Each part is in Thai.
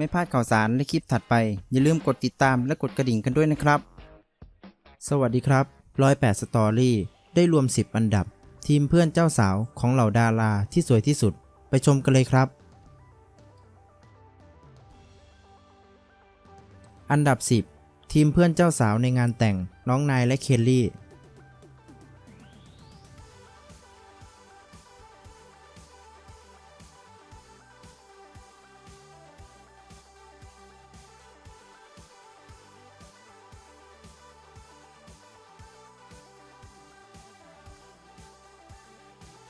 ไม่พลาดข่าวสารและคลิปถัดไป อย่าลืมกดติดตามและกดกระดิ่งกันด้วยนะครับ สวัสดีครับ108สตอรี่ได้รวม 10 อันดับ ทีมเพื่อนเจ้าสาวของเหล่าดาราที่สวยที่สุด ไปชมกันเลยครับ อันดับ 10 ทีมเพื่อนเจ้าสาวในงานแต่งน้องนายและเคลลี่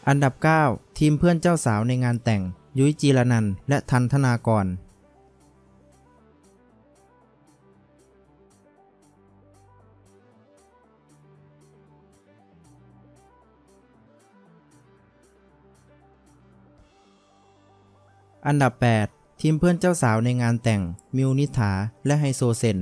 อันดับ 9 ทีมเพื่อนเจ้าสาวในงานแต่ง ยุ้ยจีรนันและทันธนากร อันดับ 8 ทีมเพื่อนเจ้าสาวในงานแต่ง มิวนิษฐาและไฮโซเซน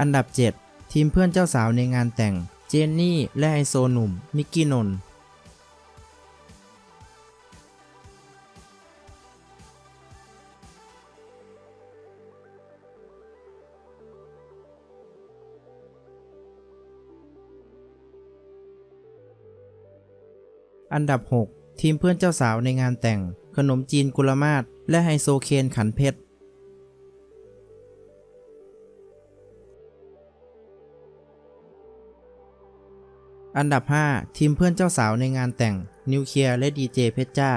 อันดับ 7 ทีมเพื่อนเจ้าสาวในงานแต่ง เจนนี่และไฮโซหนุ่มมิกกี้นนท์อันดับ 6 ทีมเพื่อนเจ้าสาวในงานแต่ง ขนมจีนกุลมาศและไฮโซเคนขันเพชรอันดับ 5 ทีมเพื่อนเจ้าสาวในงานแต่ง นิวเคลียร์และดีเจเพชรจ้า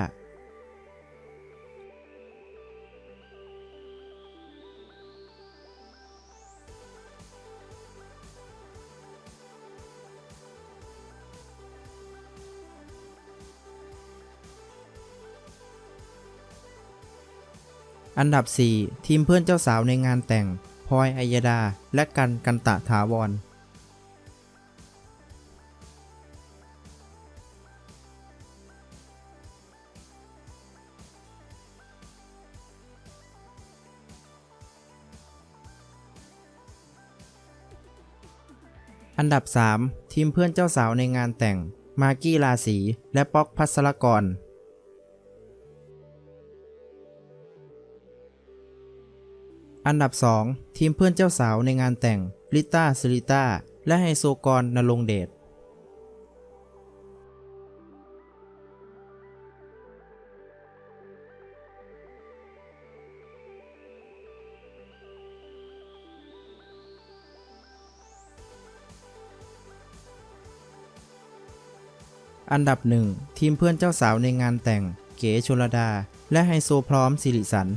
อันดับ 4 ทีมเพื่อนเจ้าสาวในงานแต่งพลอยอัยดา และกันกันตะถาวร อันดับ 3 ทีมเพื่อนเจ้าสาวในงานแต่ง มากกี้ราศีและป๊อกพัสรกร อันดับ 2 ทีมเพื่อนเจ้าสาวในงานแต่งลิต้าซิลิต้าและไฮโซกรนรงเดชอันดับ1ทีมเพื่อนเจ้าสาวในงานแต่ง เก๋ชลดา และไฮโซพร้อมสิริสัน